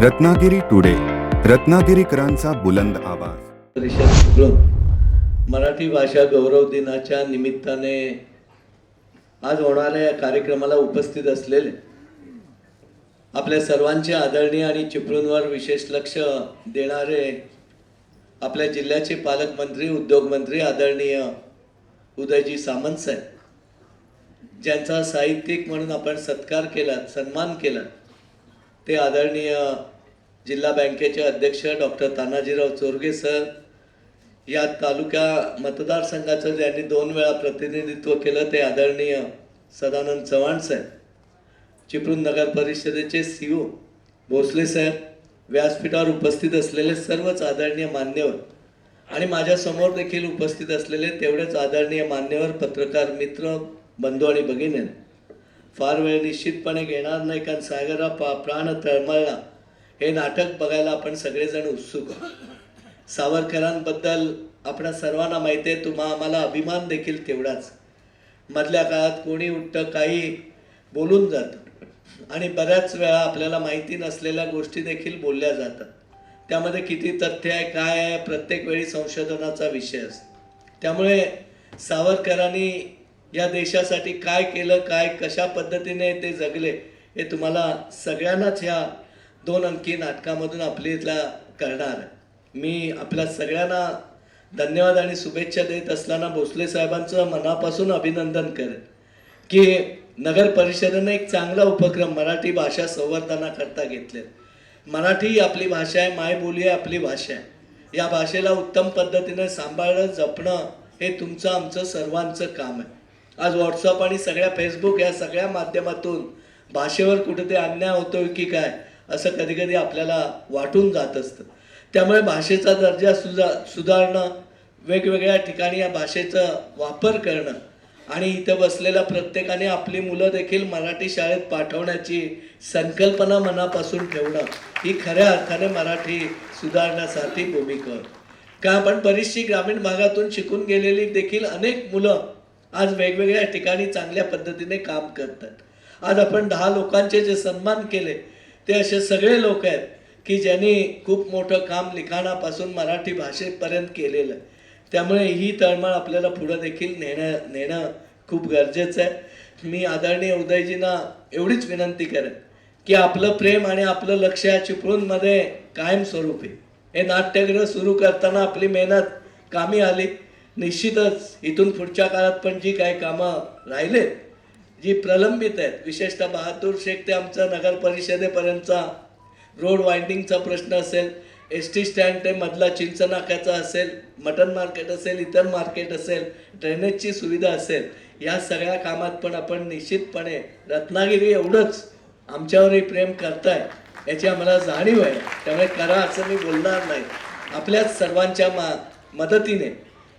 Ratnagiri today रत्नागिरीकरांचा बुलंद आवाज. परिषद मराठी भाषा गौरव दिनाच्या निमित्ताने आज होणाऱ्या या कार्यक्रमाला उपस्थित असलेले आपल्या सर्वांचे आदरणीय आणि चिपळूणवर विशेष लक्ष देणारे आपल्या जिल्ह्याचे पालकमंत्री उद्योगमंत्री आदरणीय उदयजी सामंत साहेब ज्यांचा साहित्यिक म्हणून आपण सत्कार केला सन्मान केला ते आदरणीय जिल्हा बँकेचे अध्यक्ष डॉक्टर तानाजीराव चोरगे सर या तालुका मतदारसंघाचं ज्यांनी दोन वेळा प्रतिनिधित्व केलं ते आदरणीय सदानंद चव्हाण साहेब चिपळूण नगर परिषदेचे सी ओ भोसले साहेब व्यासपीठावर उपस्थित असलेले सर्वच आदरणीय मान्यवर आणि माझ्यासमोर देखील उपस्थित असलेले तेवढेच आदरणीय मान्यवर पत्रकार मित्र बंधू आणि भगिनी. फार वेळ निश्चितपणे घेणार नाही कारण सागरा पा प्राण तळमळला. हे नाटक बघायला आपण सगळेजण उत्सुक आहोत. सावरकरांबद्दल आपणा सर्वांना माहिती आहे तुम्हा आम्हाला अभिमान देखील तेवढाच. मधल्या काळात कोणी उठतं काही बोलून जातं. आणि बऱ्याच वेळा आपल्याला माहिती नसलेल्या गोष्टी देखील बोलल्या जातात. त्यामध्ये किती तथ्य आहे काय आहे प्रत्येक वेळी संशोधनाचा विषय असतो. त्यामुळे सावरकरांनी या देशासाठी काय केलं काय कशा पद्धतीने ते जगले हे तुम्हाला सगळ्यांनाच ह्या दोन अंकी नाटकामधून आपली इथला करणार. आहे मी आपल्या सगळ्यांना धन्यवाद आणि शुभेच्छा देत असताना भोसले साहेबांचं मनापासून अभिनंदन करेन की नगर परिषदेनं एक चांगला उपक्रम मराठी भाषा संवर्धनाकरता घेतले मराठी ही आपली भाषा आहे मायबोली आहे आपली भाषा आहे. या भाषेला उत्तम पद्धतीने सांभाळणं जपणं हे तुमचं आमचं सर्वांचं काम आहे. आज व्हॉट्सअप आणि सगळ्या फेसबुक या सगळ्या माध्यमातून भाषेवर कुठे ते अन्याय होतोय की काय? असं कधी कधी आपल्याला वाटून जात असतं. त्यामुळे भाषेचा दर्जा सुधा सुधारणं वेगवेगळ्या ठिकाणी या भाषेचा वापर करणं आणि इथं बसलेल्या प्रत्येकाने आपली मुलं देखील मराठी शाळेत पाठवण्याची संकल्पना मनापासून ठेवणं ही खऱ्या अर्थाने मराठी सुधारण्यासाठी भूमिका. का आपण बरीचशी ग्रामीण भागातून शिकून गेलेली देखील अनेक मुलं आज वेगवेगळ्या ठिकाणी चांगल्या पद्धतीने काम करतात. आज आपण दहा लोकांचे जे सन्मान केले ते असे सगळे लोक आहेत की ज्यांनी खूप मोठं काम लिखाणापासून मराठी भाषेपर्यंत केलेलं आहे. त्यामुळे ही तळमळ आपल्याला पुढं देखील नेणं नेणं खूप गरजेचं आहे. मी आदरणीय उदयजींना एवढीच विनंती करेन की आपलं प्रेम आणि आपलं लक्ष या चिपळूणमध्ये कायमस्वरूपी हे नाट्यगृह सुरू करताना आपली मेहनत कामी आली. निश्चितच इथून पुढच्या काळात पण जी काही कामं राहिलेत जी प्रलंबित आहेत विशेषतः बहादूर शेख ते आमचं नगर परिषदेपर्यंतचा रोड वाइंडिंगचा प्रश्न असेल एस टी स्टँड ते मधला चिंचनाक्याचा असेल मटन मार्केट असेल इतर मार्केट असेल ड्रेनेजची सुविधा असेल या सगळ्या कामात पण आपण निश्चितपणे रत्नागिरी एवढंच आमच्यावरही प्रेम करताय याची आम्हाला जाणीव आहे. त्यामुळे करा असं मी बोलणार नाही. आपल्याच सर्वांच्या मा मदतीने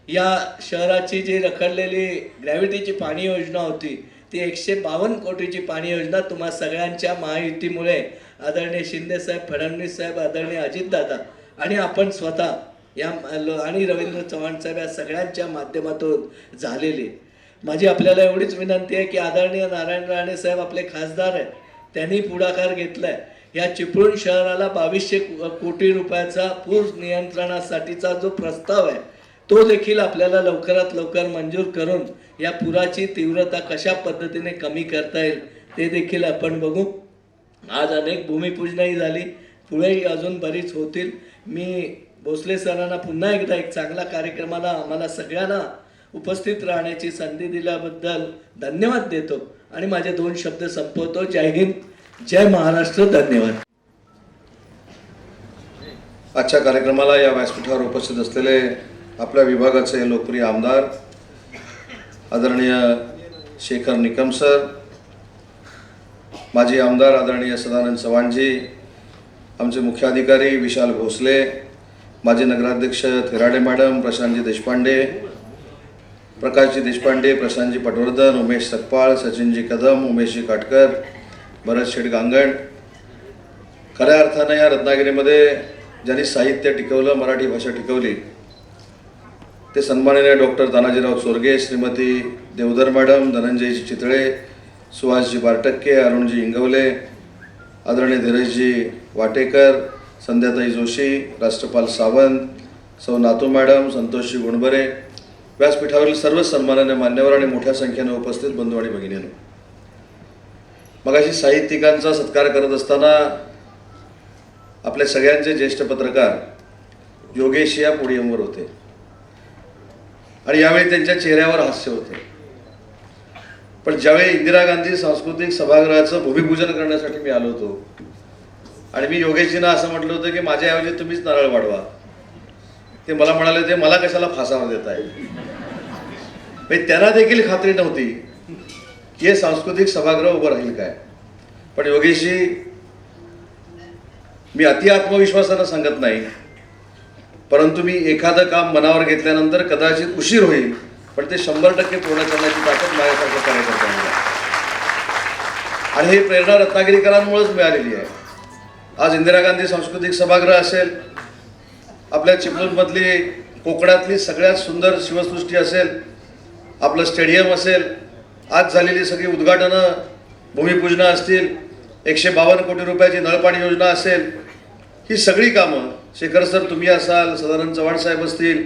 या शहराची जी रखडलेली ग्रॅव्हिटीची पाणी योजना होती ती एकशे बावन्न कोटीची पाणी योजना तुम्हा सगळ्यांच्या महायुतीमुळे आदरणीय शिंदे साहेब फडणवीस साहेब आदरणीय अजितदादा आणि आपण स्वतः या आणि रवींद्र चव्हाण साहेब या सगळ्यांच्या माध्यमातून झालेली. माझी आपल्याला एवढीच विनंती आहे की आदरणीय नारायण राणे साहेब आपले खासदार आहेत त्यांनी पुढाकार घेतलाय. या चिपळूण शहराला बावीसशे कोटी रुपयाचा पूर नियंत्रणासाठीचा जो प्रस्ताव आहे तो देखील आपल्याला लवकरात लवकर मंजूर करून या पुराची तीव्रता कशा पद्धतीने कमी करता येईल ते देखील आपण बघू. आज अनेक भूमिपूजनही झाली. पुढेही अजून बरीच होतील. मी भोसले सरांना पुन्हा एकदा एक चांगला कार्यक्रमाला आम्हाला सगळ्यांना उपस्थित राहण्याची संधी दिल्याबद्दल धन्यवाद देतो. आणि माझे दोन शब्द संपवतो. जय हिंद. जय महाराष्ट्र. धन्यवाद. आजच्या कार्यक्रमाला या व्यासपीठावर उपस्थित असलेले आपल्या विभागाचे लोकप्रिय आमदार आदरणीय शेखर निकम सर माजी आमदार आदरणीय सदानंद चव्हाणजी आमचे मुख्याधिकारी विशाल भोसले माजी नगराध्यक्ष थिराडे मॅडम प्रशांतजी देशपांडे प्रकाशजी देशपांडे प्रशांतजी पटवर्धन उमेश सकपाळ सचिनजी कदम उमेशजी काटकर भरत शेठ गांगण. खऱ्या अर्थानं या रत्नागिरीमध्ये ज्यांनी साहित्य टिकवलं मराठी भाषा टिकवली ते सन्माननीय डॉक्टर तानाजीराव चोरगे श्रीमती देवधर मॅडम धनंजयजी चितळे सुहासजी बारटक्के अरुणजी इंगवले आदरणीय धीरजजी वाटेकर संध्याताई जोशी राष्ट्रपाल सावंत सौ नातू मॅडम संतोषजी गुणबरे व्यासपीठावरील सर्व सन्माननीय मान्यवर आणि मोठ्या संख्येने उपस्थित बंधू आणि भगिनींनो. मगाशी साहित्यिकांचा सत्कार करत असताना आपल्या सगळ्यांचे ज्येष्ठ पत्रकार योगेश या पोडियमवर होते. आणि यावेळी त्यांच्या चेहऱ्यावर हास्य होते. पण ज्यावेळी इंदिरा गांधी सांस्कृतिक सभागृहाचं भूमिपूजन करण्यासाठी मी आलो होतो आणि मी योगेशजींना असं म्हटलं होतं की माझ्याऐवजी तुम्हीच नारळ वाढवा. ते मला म्हणाले ते मला कशाला फासावर देत आहे म्हणजे त्यांना देखील खात्री नव्हती की हे सांस्कृतिक सभागृह उभं राहील काय. पण योगेशजी मी अति आत्मविश्वासानं सांगत नाही. परंतु मी एखादं काम मनावर घेतल्यानंतर कदाचित उशीर होईल पण ते शंभर टक्के पूर्ण करण्याची ताकद माझ्यासारख्या कार्यकर्त्यांना आणि हे प्रेरणा रत्नागिरीकरांमुळेच मिळालेली आहे. आज इंदिरा गांधी सांस्कृतिक सभागृह असेल आपल्या चिपळूणमधली कोकणातली सगळ्यात सुंदर शिवसृष्टी असेल आपलं स्टेडियम असेल आज झालेली सगळी उद्घाटनं भूमिपूजनं असतील एकशे बावन्न कोटी रुपयाची नळपाणी योजना असेल ही सगळी कामं शेखर सर तुम्ही असाल सदानंद चव्हाण साहेब असतील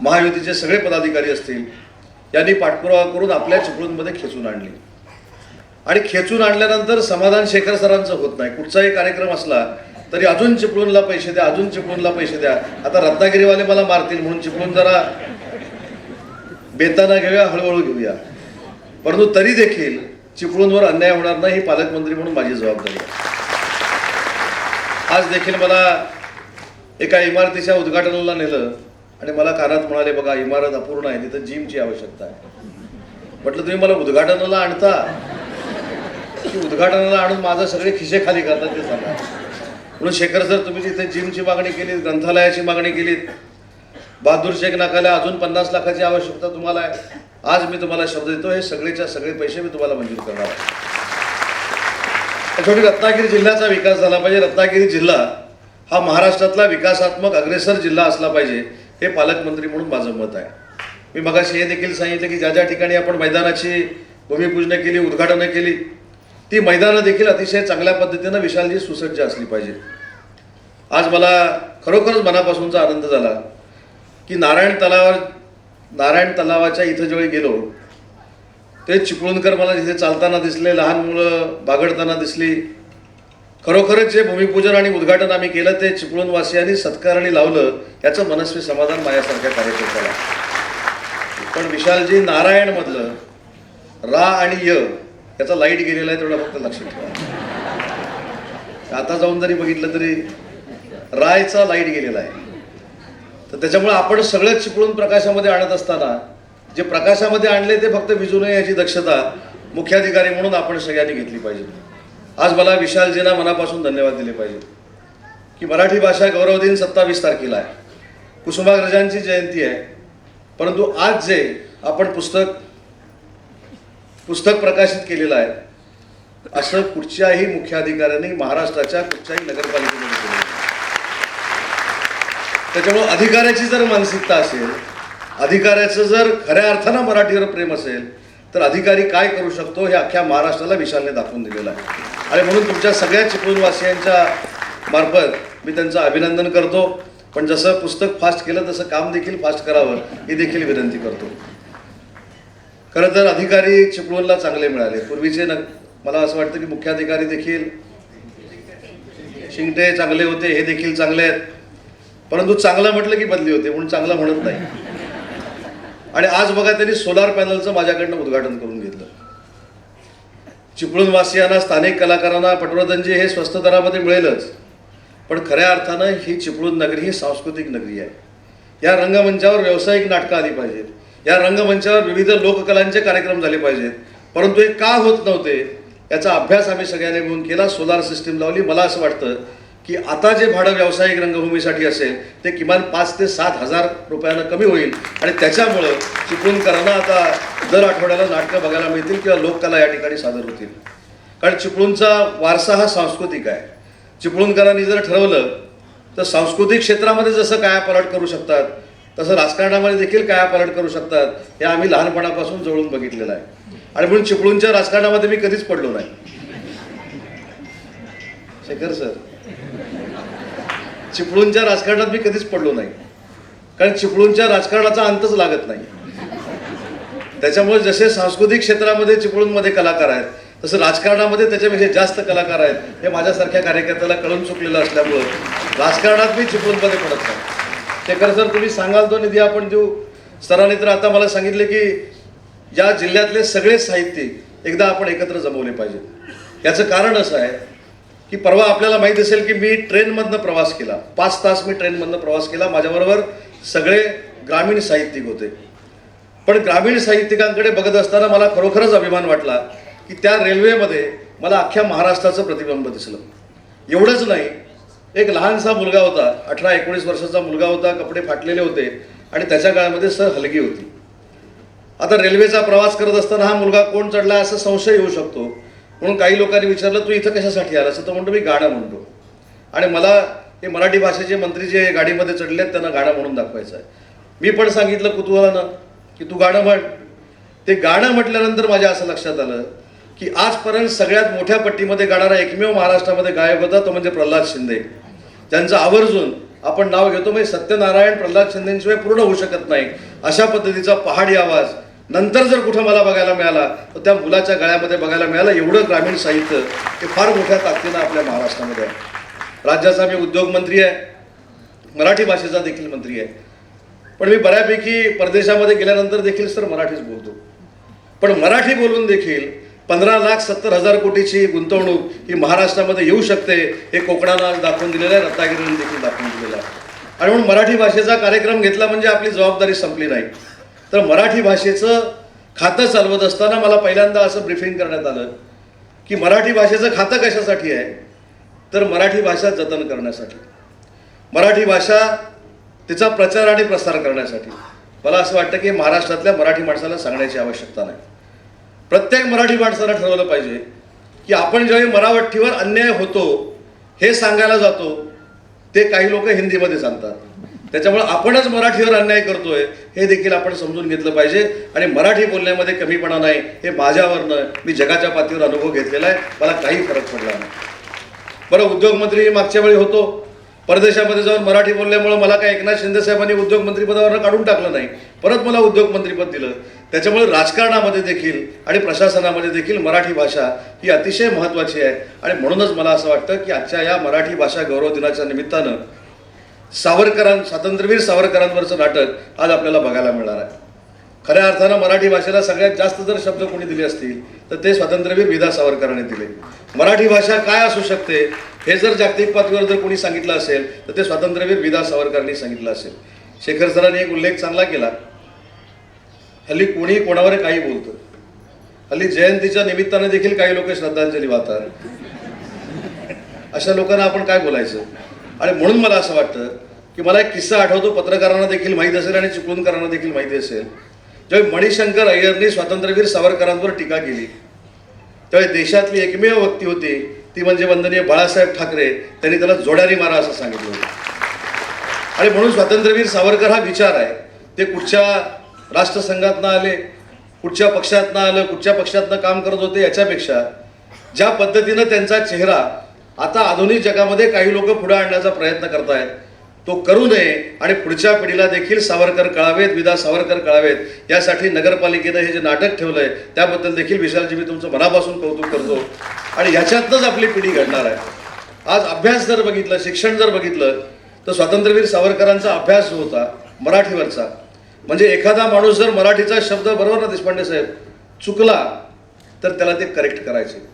महायुतीचे सगळे पदाधिकारी असतील यांनी पाठपुरावा करून आपल्या चिपळूणमध्ये खेचून आणली. आणि खेचून आणल्यानंतर समाधान शेखर सरांचं होत नाही. कुठचाही कार्यक्रम असला तरी अजून चिपळूणला पैसे द्या अजून चिपळूणला पैसे द्या. आता रत्नागिरीवाले मला मारतील म्हणून चिपळूण जरा बेताना घेऊया हळूहळू घेऊया. परंतु तरी देखील चिपळूणवर अन्याय होणार नाही ही पालकमंत्री म्हणून माझी जबाबदारी आहे. आज देखील मला एका इमारतीच्या उद्घाटनाला नेलं आणि मला कानात म्हणाले बघा इमारत अपूर्ण आहे तिथं जिमची आवश्यकता आहे. म्हटलं तुम्ही मला उद्घाटनाला आणता? की उद्घाटनाला आणून माझं सगळे खिसे खाली करतात ते सांगा. म्हणून शेखर सर तुम्ही तिथे जिमची मागणी केलीत ग्रंथालयाची मागणी केलीत. बहादूर शेख नाकाला अजून पन्नास लाखाची आवश्यकता तुम्हाला आहे. आज मी तुम्हाला शब्द देतो हे सगळेच्या सगळे पैसे मी तुम्हाला मंजूर करणार आहे. शेवटी रत्नागिरी जिल्ह्याचा विकास झाला पाहिजे. रत्नागिरी जिल्हा हा महाराष्ट्रातला विकासात्मक अग्रेसर जिल्हा असला पाहिजे हे पालकमंत्री म्हणून माझं मत आहे. मी मगाशी हे देखील सांगितलं की ज्या ज्या ठिकाणी आपण मैदानाची भूमिपूजनं केली उद्घाटनं केली ती मैदानं देखील अतिशय चांगल्या पद्धतीनं विशालजी सुसज्ज असली पाहिजे. आज मला खरोखरच मनापासूनचा आनंद झाला की नारायण तलावावर नारायण तलावाच्या इथं जेव्हा गेलो ते चिपळूणकर मला तिथे चालताना दिसले लहान मुलं बागडताना दिसली खरोखरच जे भूमिपूजन आणि उद्घाटन आम्ही केलं ते चिपळूणवासियांनी सत्कारणी लावलं याचं मनस्वी समाधान माझ्यासारख्या कार्यकर्त्याला पण विशालजी नारायणमधलं रा आणि य याचा लाइट गेलेला आहे तेवढा फक्त लक्षात ठेवा. आता जाऊन जरी बघितलं तरी रायचा लाइट गेलेला आहे. तर त्याच्यामुळे आपण सगळं चिपळून प्रकाशामध्ये आणत असताना जे प्रकाशामध्ये आणले ते फक्त विजू नये याची दक्षता मुख्याधिकारी म्हणून आपण सगळ्यांनी घेतली पाहिजे. आज मला विशालजींना मनापासून धन्यवाद दिले पाहिजे. की मराठी भाषा गौरव दिन सत्तावीस तारखेला आहे. कुसुमाग्रजांची जयंती आहे. परंतु आज जे आपण पुस्तक पुस्तक प्रकाशित केलेलं आहे असं कुठच्याही मुख्याधिकाऱ्यांनी महाराष्ट्राच्या कुठच्याही नगरपालिकेमध्ये केलं त्याच्यामुळं अधिकाऱ्याची जर मानसिकता असेल अधिकाऱ्याचं जर खऱ्या अर्थानं मराठीवर प्रेम असेल तर अधिकारी काय करू शकतो हे अख्ख्या महाराष्ट्राला विशालने दाखवून दिलेलं आहे. आणि म्हणून तुमच्या सगळ्या चिपळूणवासियांच्या मार्फत मी त्यांचं अभिनंदन करतो. पण जसं पुस्तक फास्ट केलं तसं काम देखील फास्ट करावं ही देखील विनंती करतो. खरं तर अधिकारी चिपळूणला चांगले मिळाले. पूर्वीचे न मला असं वाटतं की मुख्याधिकारी देखील शिंगटे चांगले होते हे देखील चांगले आहेत. परंतु चांगलं म्हटलं की बदली होते म्हणून चांगलं म्हणत नाही. आणि आज बघा त्यांनी सोलार पॅनलचं माझ्याकडनं उद्घाटन करून घेतलं. चिपळूणवासियांना स्थानिक कलाकारांना पटवर्धनजी हे स्वस्त दरामध्ये मिळेलच. पण खऱ्या अर्थानं ही चिपळूण नगरी ही सांस्कृतिक नगरी आहे. या रंगमंचावर व्यावसायिक नाटकं आली पाहिजेत. या रंगमंचावर विविध लोककलांचे कार्यक्रम झाले पाहिजेत. परंतु हे का होत नव्हते याचा अभ्यास आम्ही सगळ्यांनी मिळून केला सोलार सिस्टीम लावली. मला असं वाटतं की आता जे भाडं व्यावसायिक रंगभूमीसाठी असेल ते किमान पाच ते सात हजार रुपयानं कमी होईल. आणि त्याच्यामुळं चिपळूणकरांना आता दर आठवड्याला नाटकं बघायला मिळतील किंवा लोककला या ठिकाणी सादर होतील. कारण चिपळूणचा वारसा हा सांस्कृतिक आहे. चिपळूणकरांनी जर ठरवलं तर सांस्कृतिक क्षेत्रामध्ये जसं कायापालट करू शकतात तसं राजकारणामध्ये देखील कायापालट करू शकतात हे आम्ही लहानपणापासून जवळून बघितलेलं आहे. आणि म्हणून चिपळूणच्या राजकारणामध्ये मी कधीच पडलो नाही. शेखर सर चिपळूणच्या राजकारणात मी कधीच पडलो नाही. कारण चिपळूणच्या राजकारणाचा अंतच लागत नाही. त्याच्यामुळे जसे सांस्कृतिक क्षेत्रामध्ये चिपळूणमध्ये कलाकार आहेत तसं राजकारणामध्ये त्याच्यापेक्षा जास्त कलाकार आहेत हे माझ्यासारख्या कार्यकर्त्याला कळून चुकलेलं असल्यामुळं राजकारणात मी चिपळूणमध्ये पडत नाही. ते खरं सर तुम्ही सांगाल तो निधी आपण देऊ. सरांनी तर आता मला सांगितले की या जिल्ह्यातले सगळे साहित्यिक एकदा आपण एकत्र जमवले पाहिजेत. याचं कारण असं आहे की परवा आपल्याला माहीत असेल की मी ट्रेनमधनं प्रवास केला. पाच तास मी ट्रेनमधनं प्रवास केला. माझ्याबरोबर सगळे ग्रामीण साहित्यिक होते. पण ग्रामीण साहित्यिकांकडे बघत असताना मला खरोखरच अभिमान वाटला की त्या रेल्वेमध्ये मला अख्ख्या महाराष्ट्राचं प्रतिबिंब दिसलं. एवढंच नाही एक लहानसा मुलगा होता अठरा एकोणीस वर्षाचा मुलगा होता कपडे फाटलेले होते आणि त्याच्या काळामध्ये सर हलगी होती. आता रेल्वेचा प्रवास करत असताना हा मुलगा कोण चढला असा संशय येऊ शकतो. म्हणून काही लोकांनी विचारलं तू इथं कशासाठी आला असं तर म्हणतो मी गाणं म्हणतो. आणि मला हे मराठी भाषेचे मंत्री जे गाडीमध्ये चढले आहेत त्यांना गाणं म्हणून दाखवायचं आहे. मी पण सांगितलं कुतूहलानं की तू गाणं म्हण. ते गाणं म्हटल्यानंतर माझ्या असं लक्षात आलं की आजपर्यंत सगळ्यात मोठ्या पट्टीमध्ये गाणारा एकमेव महाराष्ट्रामध्ये गायक होता तो म्हणजे प्रल्हाद शिंदे. ज्यांचं आवर्जून आपण नाव घेतो म्हणजे सत्यनारायण प्रल्हाद शिंदेशिवाय पूर्ण होऊ शकत नाही अशा पद्धतीचा पहाडी आवाज. नंतर जर कुठं मला बघायला मिळाला तर त्या मुलाच्या गळ्यामध्ये बघायला मिळालं एवढं ग्रामीण साहित्य हे फार मोठ्या ताकदीनं आपल्या महाराष्ट्रामध्ये आहे. राज्याचा मी उद्योगमंत्री आहे मराठी भाषेचा देखील मंत्री आहे. पण मी बऱ्यापैकी परदेशामध्ये गेल्यानंतर देखील सर मराठीच बोलतो. पण मराठी बोलून देखील पंधरा लाख सत्तर हजार कोटीची गुंतवणूक ही महाराष्ट्रामध्ये येऊ शकते हे कोकणाला दाखवून दिलेलं आहे रत्नागिरीने देखील दाखवून दिलेलं आहे. आणि म्हणून मराठी भाषेचा कार्यक्रम घेतला म्हणजे आपली जबाबदारी संपली नाही. तर मराठी भाषेचं खातं चालवत असताना मला पहिल्यांदा असं ब्रिफिंग करण्यात आलं की मराठी भाषेचं खातं कशासाठी आहे? तर मराठी भाषा जतन करण्यासाठी. मराठी भाषा तिचा प्रचार आणि प्रसार करण्यासाठी. मला असं वाटतं की महाराष्ट्रातल्या मराठी माणसाला सांगण्याची आवश्यकता नाही. प्रत्येक मराठी माणसाला ठरवलं पाहिजे की आपण ज्यावेळी मराठीवर अन्याय होतो हे सांगायला जातो ते काही लोक हिंदीमध्ये सांगतात. त्याच्यामुळे आपणच मराठीवर अन्याय करतोय हे देखील आपण समजून घेतलं पाहिजे. आणि मराठी बोलण्यामध्ये कमीपणा नाही हे माझ्यावरनं मी जगाच्या पातळीवर अनुभव घेतलेला आहे. मला काही फरक पडला नाही. बरं उद्योगमंत्री मागच्या वेळी होतो. परदेशामध्ये जाऊन मराठी बोलल्यामुळे मला काय एकनाथ शिंदे साहेबांनी उद्योगमंत्रीपदावरनं काढून टाकलं नाही. परत मला उद्योगमंत्रीपद दिलं. त्याच्यामुळे राजकारणामध्ये देखील आणि प्रशासनामध्ये देखील मराठी भाषा ही अतिशय महत्त्वाची आहे. आणि म्हणूनच मला असं वाटतं की आजच्या या मराठी भाषा गौरव दिनाच्या निमित्तानं सावरकरां स्वातंत्र्यवीर सावरकरांवरचं नाटक आज आपल्याला बघायला मिळणार आहे. खऱ्या अर्थानं मराठी भाषेला सगळ्यात जास्त जर शब्द कोणी दिले असतील तर ते स्वातंत्र्यवीर विदा सावरकरांनी दिले. मराठी भाषा काय असू शकते हे जर जागतिक पातळीवर जर कोणी सांगितलं असेल तर ते स्वातंत्र्यवीर विदा सावरकरांनी सांगितलं असेल. शेखर सरांनी एक उल्लेख चांगला केला. हल्ली कोणी कोणावर काही बोलतं. हल्ली जयंतीच्या निमित्तानं देखील काही लोक श्रद्धांजली वाहतात. अशा लोकांना आपण काय बोलायचं? आणि म्हणून मला असं वाटतं की मला एक किस्सा आठवतो पत्रकारांना देखील माहीत असेल आणि चिपळूणकरांना देखील माहिती असेल. ज्यावेळी मणिशंकर अय्यरनी स्वातंत्र्यवीर सावरकरांवर टीका केली त्यावेळी देशातली एकमेव व्यक्ती होती ती म्हणजे वंदनीय बाळासाहेब ठाकरे. त्यांनी त्याला जोड्यारी मारा असं सांगितलं होतं. आणि म्हणून स्वातंत्र्यवीर सावरकर हा विचार आहे ते कुठच्या राष्ट्रसंघातनं आले कुठच्या पक्षातनं आलं कुठच्या पक्षातनं काम करत होते याच्यापेक्षा ज्या पद्धतीनं त्यांचा चेहरा आता आधुनिक जगामध्ये काही लोक पुढे आणण्याचा प्रयत्न करतायत. तो करू नये आणि पुढच्या पिढीला देखील सावरकर कळावेत विदा सावरकर कळावेत. यासाठी नगरपालिकेनं हे जे नाटक ठेवलंय त्याबद्दल देखील विशालजी मी तुमचं मनापासून कौतुक करतो. आणि ह्याच्यातनंच आपली पिढी घडणार आहे. आज अभ्यास जर बघितलं शिक्षण जर बघितलं तर स्वातंत्र्यवीर सावरकरांचा अभ्यास जो होता मराठीवरचा म्हणजे एखादा माणूस जर मराठीचा शब्द बरोबर ना देशपांडे साहेब चुकला तर त्याला ते करेक्ट करायचे.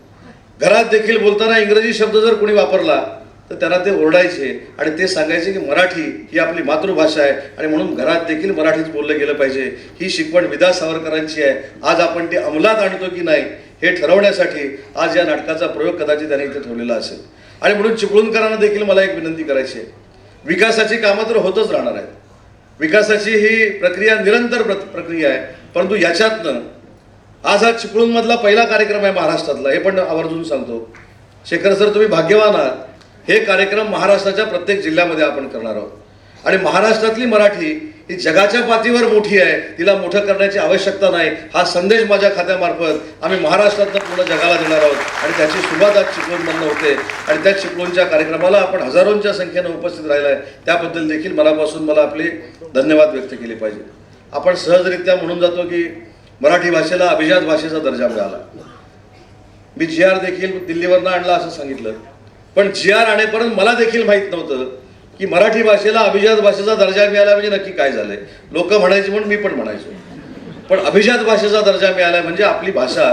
घरात देखील बोलताना इंग्रजी शब्द जर कोणी वापरला तर त्यांना ते ओरडायचे आणि ते सांगायचे की मराठी ही आपली मातृभाषा आहे आणि म्हणून घरात देखील मराठीच बोललं गेलं पाहिजे. ही शिकवण विदा सावरकरांची आहे. आज आपण ते अंमलात आणतो की नाही हे ठरवण्यासाठी आज या नाटकाचा प्रयोग कदाचित त्यांनी इथे ठेवलेला असेल. आणि म्हणून चिपळूणकरांना देखील मला एक विनंती करायची आहे. विकासाची कामं तर होतच राहणार आहेत. विकासाची ही प्रक्रिया निरंतर प्र- प्रक्रिया आहे परंतु याच्यातनं आज हा चिपळूणमधला पहिला कार्यक्रम आहे महाराष्ट्रातला. हे पण आवर्जून सांगतो. शेखर सर तुम्ही भाग्यवान आहात. हे कार्यक्रम महाराष्ट्राच्या प्रत्येक जिल्ह्यामध्ये आपण करणार आहोत. आणि महाराष्ट्रातली मराठी ही जगाच्या पातळीवर मोठी आहे. तिला मोठं करण्याची आवश्यकता नाही. हा संदेश माझ्या खात्यामार्फत आम्ही महाराष्ट्रातनं पूर्ण जगाला देणार आहोत. आणि त्याची सुरुवात आज चिपळूणमधनं होते. आणि त्या चिपळूणच्या कार्यक्रमाला आपण हजारोंच्या संख्येनं उपस्थित राहिला आहे. त्याबद्दल देखील मनापासून मला आपले धन्यवाद व्यक्त केले पाहिजे. आपण सहजरित्या म्हणून जातो की मराठी भाषेला अभिजात भाषेचा दर्जा मिळाला. मी जी आर देखील दिल्लीवरनं आणला असं सांगितलं. पण जी आर आणेपर्यंत मला देखील माहीत नव्हतं की मराठी भाषेला अभिजात भाषेचा दर्जा मिळाला म्हणजे नक्की काय झालंय. लोक म्हणायचे म्हणून मी पण म्हणायचो. पण अभिजात भाषेचा दर्जा मिळाला म्हणजे आपली भाषा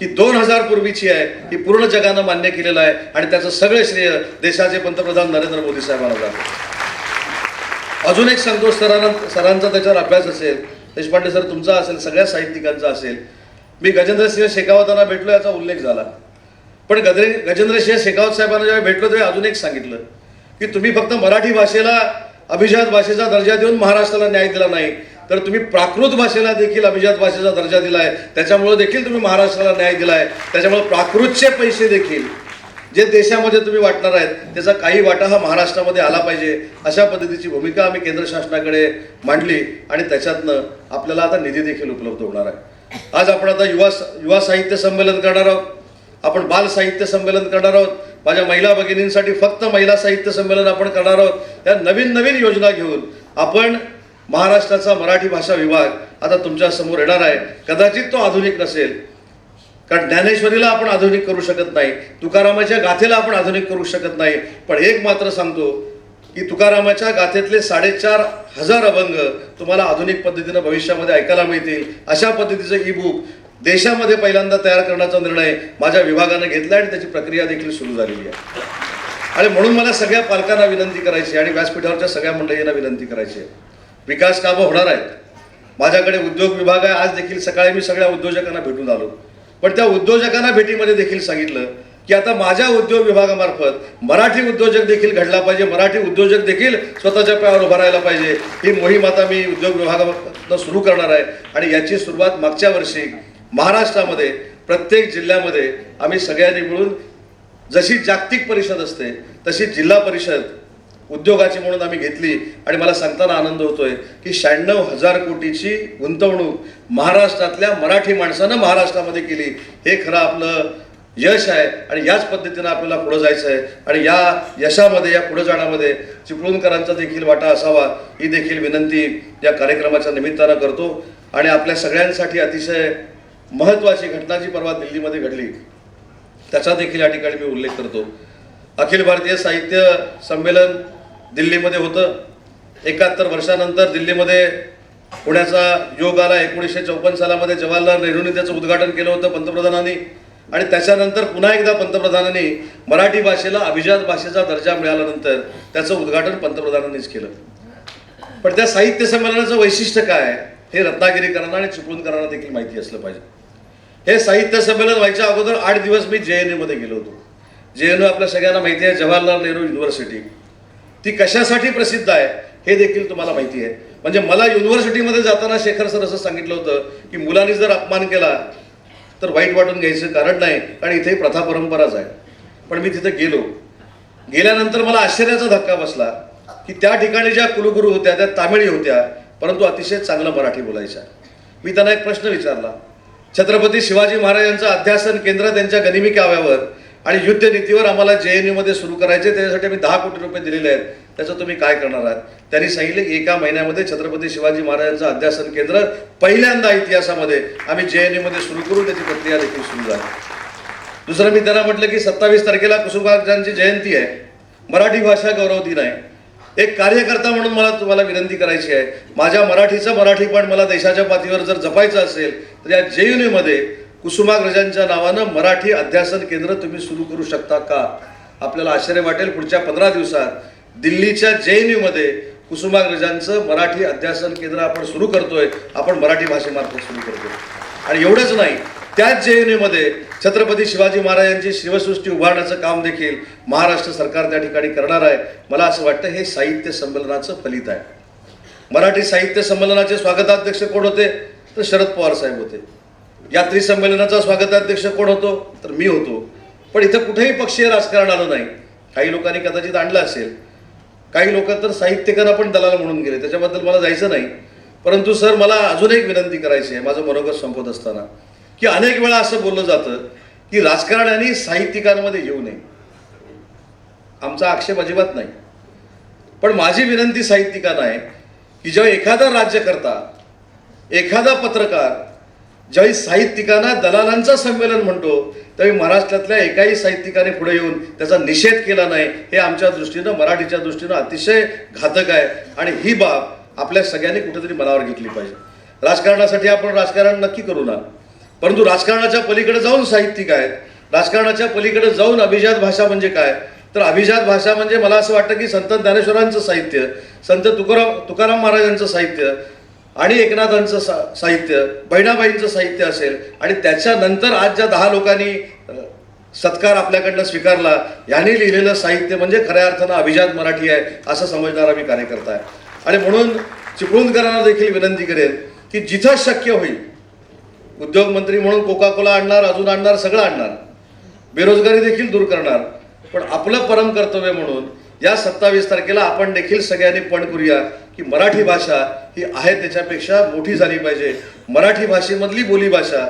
ही दोन हजार पूर्वीची आहे ही पूर्ण जगानं मान्य केलेलं आहे आणि त्याचं सगळं श्रेय देशाचे पंतप्रधान नरेंद्र मोदी साहेबांना जातं. अजून एक सांगतो सरांना सरांचा त्याच्यावर अभ्यास असेल देशपांडे सर तुमचा असेल सगळ्या साहित्यिकांचा असेल. मी गजेंद्रसिंह शेखावतांना भेटलो याचा उल्लेख झाला. पण गजरे गजेंद्रसिंह शेखावत साहेबांना जेव्हा भेटलो तेव्हा अजून एक सांगितलं की तुम्ही फक्त मराठी भाषेला अभिजात भाषेचा दर्जा देऊन महाराष्ट्राला न्याय दिला नाही तर तुम्ही प्राकृत भाषेला देखील अभिजात भाषेचा दर्जा दिलाय. त्याच्यामुळे देखील तुम्ही महाराष्ट्राला न्याय दिलाय. त्याच्यामुळे प्राकृतचे पैसे देखील जे देशामध्ये तुम्ही वाटणार आहेत त्याचा काही वाटा हा महाराष्ट्रामध्ये आला पाहिजे. अशा पद्धतीची भूमिका आम्ही केंद्र शासनाकडे मांडली आणि त्याच्यातनं आपल्याला आता निधी देखील उपलब्ध होणार आहे. आज आपण आता युवा युवा साहित्य संमेलन करणार आहोत. आपण बाल साहित्य संमेलन करणार आहोत. माझ्या महिला भगिनींसाठी फक्त महिला साहित्य संमेलन आपण करणार आहोत. या नवीन नवीन योजना घेऊन आपण महाराष्ट्राचा मराठी भाषा विभाग आता तुमच्यासमोर येणार आहे. कदाचित तो आधुनिक नसेल. कारण ज्ञानेश्वरीला आपण आधुनिक करू शकत नाही तुकारामाच्या गाथेला आपण आधुनिक करू शकत नाही. पण एक मात्र सांगतो की तुकारामाच्या गाथेतले साडेचार हजार अभंग तुम्हाला आधुनिक पद्धतीनं भविष्यामध्ये ऐकायला मिळतील. अशा पद्धतीचं ई बुक देशामध्ये पहिल्यांदा तयार करण्याचा निर्णय माझ्या विभागानं घेतला आणि त्याची प्रक्रिया देखील सुरू झालेली आहे. आणि म्हणून मला सगळ्या पालकांना विनंती करायची आणि व्यासपीठावरच्या सगळ्या मंडळींना विनंती करायची आहे. विकास कामं होणार आहेत. माझ्याकडे उद्योग विभाग आहे. आज देखील सकाळी मी सगळ्या उद्योजकांना भेटून आलो. पण त्या उद्योजकांना भेटीमध्ये देखील सांगितलं की आता माझ्या उद्योग विभागामार्फत मराठी उद्योजक देखील घडला पाहिजे. मराठी उद्योजक देखील स्वतःच्या पायावर उभा राहायला पाहिजे. ही मोहीम आता मी उद्योग विभागातनं सुरू करणार आहे. आणि याची सुरुवात मागच्या वर्षी महाराष्ट्रामध्ये प्रत्येक जिल्ह्यामध्ये आम्ही सगळ्यांनी मिळून जशी जागतिक परिषद असते तशी जिल्हा परिषद उद्योगाची म्हणून आम्ही घेतली. आणि मला सांगताना आनंद होतोय की शहाण्णव हजार कोटीची गुंतवणूक महाराष्ट्रातल्या मराठी माणसानं महाराष्ट्रामध्ये केली. हे खरं आपलं यश आहे आणि याच पद्धतीनं आपल्याला पुढं जायचं आहे. आणि या यशामध्ये या पुढे जाण्यामध्ये चिपळूणकरांचा देखील वाटा असावा ही देखील विनंती या कार्यक्रमाच्या निमित्तानं करतो. आणि आपल्या सगळ्यांसाठी अतिशय महत्त्वाची घटना जी परवा दिल्लीमध्ये घडली त्याचा देखील या ठिकाणी मी उल्लेख करतो. अखिल भारतीय साहित्य संमेलन दिल्लीमध्ये होतं. एकाहत्तर वर्षानंतर दिल्लीमध्ये पुण्याचा योग आला. एकोणीसशे चौपन्न सालामध्ये जवाहरलाल नेहरूंनी त्याचं उद्घाटन केलं होतं पंतप्रधानांनी. आणि त्याच्यानंतर पुन्हा एकदा पंतप्रधानांनी मराठी भाषेला अभिजात भाषेचा दर्जा मिळाल्यानंतर त्याचं उद्घाटन पंतप्रधानांनीच केलं. पण त्या साहित्य संमेलनाचं वैशिष्ट्य काय हे रत्नागिरीकरांना आणि चिपळूणकरांना देखील माहिती असलं पाहिजे. हे साहित्य संमेलन व्हायच्या अगोदर आठ दिवस मी जे एन यूमध्ये गेलो होतो. जे एन यू आपल्या सगळ्यांना माहिती आहे जवाहरलाल नेहरू युनिव्हर्सिटी ती कशासाठी प्रसिद्ध आहे हे देखील तुम्हाला माहिती आहे. म्हणजे मला युनिव्हर्सिटीमध्ये जाताना शेखर सर असं सांगितलं होतं की मुलांनी जर अपमान केला तर वाईट वाटून घ्यायचं कारण नाही कारण इथे प्रथा परंपराच आहे. पण मी तिथे गेलो. गेल्यानंतर मला आश्चर्याचा धक्का बसला की त्या ठिकाणी ज्या कुलगुरू होत्या त्या तामिळी होत्या परंतु अतिशय चांगलं मराठी बोलायच्या. मी त्यांना एक प्रश्न विचारला. छत्रपती शिवाजी महाराजांचं अध्यासन केंद्र त्यांच्या गनिमी काव्यावर आणि युद्धनीतीवर आम्हाला जे एन यूमध्ये सुरू करायचे त्याच्यासाठी आम्ही दहा कोटी रुपये दिलेले आहेत. त्याचं तुम्ही काय करणार आहात? त्यांनी सांगितले की एका महिन्यामध्ये छत्रपती शिवाजी महाराजांचं अध्यासन केंद्र पहिल्यांदा इतिहासामध्ये आम्ही जे एन यूमध्ये सुरू करू त्याची प्रक्रिया देखील सुरू झाली. दुसरं मी त्यांना म्हटलं की सत्तावीस तारखेला कुसुमाग्रजांची जयंती आहे. मराठी भाषा गौरव दिन आहे. एक कार्यकर्ता म्हणून मला तुम्हाला विनंती करायची आहे. माझ्या मराठीचं मराठी पण मला देशाच्या पातळीवर जर जपायचं असेल तर या जे एन यू मध्ये कुसुमाग्रजांच्या नावानं मराठी अध्यासन केंद्र तुम्ही सुरू करू शकता का? आपल्याला आश्चर्य वाटेल. पुढच्या पंधरा दिवसात दिल्लीच्या जे एनमध्ये कुसुमाग्रजांचं मराठी अध्यासन केंद्र आपण सुरू करतोय. आपण मराठी भाषेमार्फत सुरू करतोय. आणि एवढंच नाही त्याच जे एनमध्ये छत्रपती शिवाजी महाराजांची शिवसृष्टी उभारण्याचं काम देखील महाराष्ट्र सरकार त्या ठिकाणी करणार आहे. मला असं वाटतं हे साहित्य संमेलनाचं फलित आहे. मराठी साहित्य संमेलनाचे स्वागताध्यक्ष कोण होते? तर शरद पवार साहेब होते. यात्री संमेलनाचा स्वागताध्यक्ष कोण होतो? तर मी होतो. पण इथं कुठेही पक्षीय राजकारण आलं नाही. काही लोकांनी कदाचित आणलं असेल. काही लोक तर साहित्यिकांना पण दलाल म्हणून गेले. त्याच्याबद्दल मला जायचं नाही. परंतु सर मला अजून एक विनंती करायची आहे. माझं मनोगत संपत असताना. की अनेक वेळा असं बोललं जातं की राजकारण्याने साहित्यिकांमध्ये येऊ नये. आमचा आक्षेप अजिबात नाही. पण माझी विनंती साहित्यिकांना आहे की जेव्हा एखादा राज्यकर्ता एखादा पत्रकार ज्यावेळी साहित्यिकांना दलालांचं संमेलन म्हणतो त्यावेळी महाराष्ट्रातल्या एकाही साहित्यिकाने पुढे येऊन त्याचा निषेध केला नाही हे आमच्या दृष्टीनं मराठीच्या दृष्टीनं अतिशय घातक आहे. आणि ही बाब आपल्या सगळ्यांनी कुठेतरी मनावर घेतली पाहिजे. राजकारणासाठी आपण राजकारण नक्की करू ना. परंतु राजकारणाच्या पलीकडे जाऊन साहित्यिक आहेत. राजकारणाच्या पलीकडे जाऊन अभिजात भाषा म्हणजे काय? तर अभिजात भाषा म्हणजे मला असं वाटतं की संत ज्ञानेश्वरांचं साहित्य संत तुकाराम तुकाराम महाराजांचं साहित्य आणि एकनाथांचं सा साहित्य बहिणाबाईंचं साहित्य असेल आणि त्याच्यानंतर आज ज्या दहा लोकांनी सत्कार आपल्याकडनं स्वीकारला यांनी लिहिलेलं साहित्य म्हणजे खऱ्या अर्थानं अभिजात मराठी आहे असं समजणारा मी कार्यकर्ता आहे. आणि म्हणून चिपळूणकरांना देखील विनंती करेन की जिथं शक्य होईल उद्योगमंत्री म्हणून कोका कोला आणणार अजून आणणार सगळं आणणार. बेरोजगारी देखील दूर करणार. पण आपलं परम कर्तव्य म्हणून या सत्तावीस तारखेला आपण देखील सगळ्यांनी पण करूया. की मराठी भाषा ही आहे त्याच्यापेक्षा मोठी झाली पाहिजे. मराठी भाषेमधली बोलीभाषा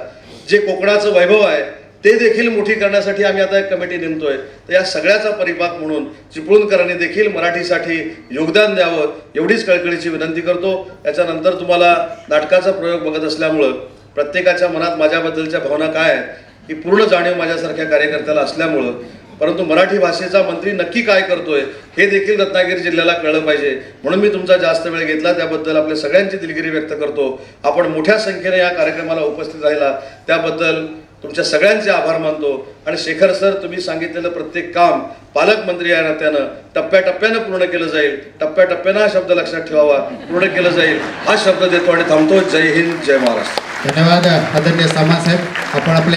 जे कोकणाचं वैभव आहे ते देखील मोठी करण्यासाठी आम्ही आता एक कमिटी नेमतोय. तर या सगळ्याचा परिपाक म्हणून चिपळूणकरांनी देखील मराठीसाठी योगदान द्यावं एवढीच कळकळीची विनंती करतो. याच्यानंतर तुम्हाला नाटकाचा प्रयोग बघत असल्यामुळं प्रत्येकाच्या मनात माझ्याबद्दलच्या भावना काय आहेत ही पूर्ण जाणीव माझ्यासारख्या कार्यकर्त्याला असल्यामुळं परंतु मराठी भाषेचा मंत्री नक्की काय करतोय हे देखील रत्नागिरी जिल्ह्याला कळलं पाहिजे. म्हणून मी तुमचा जास्त वेळ घेतला त्याबद्दल आपल्या सगळ्यांची दिलगिरी व्यक्त करतो. आपण मोठ्या संख्येने या कार्यक्रमाला उपस्थित राहिला त्याबद्दल तुमच्या सगळ्यांचे आभार मानतो. आणि शेखर सर तुम्ही सांगितलेलं प्रत्येक काम पालकमंत्री या नात्यानं टप्प्याटप्प्यानं पूर्ण केलं जाईल. टप्प्याटप्प्यानं हा शब्द लक्षात ठेवावा पूर्ण केलं जाईल. हा शब्द देतो आणि थांबतो. जय हिंद जय महाराष्ट्र. धन्यवाद आदरणीय सामान साहेब. आपण आपले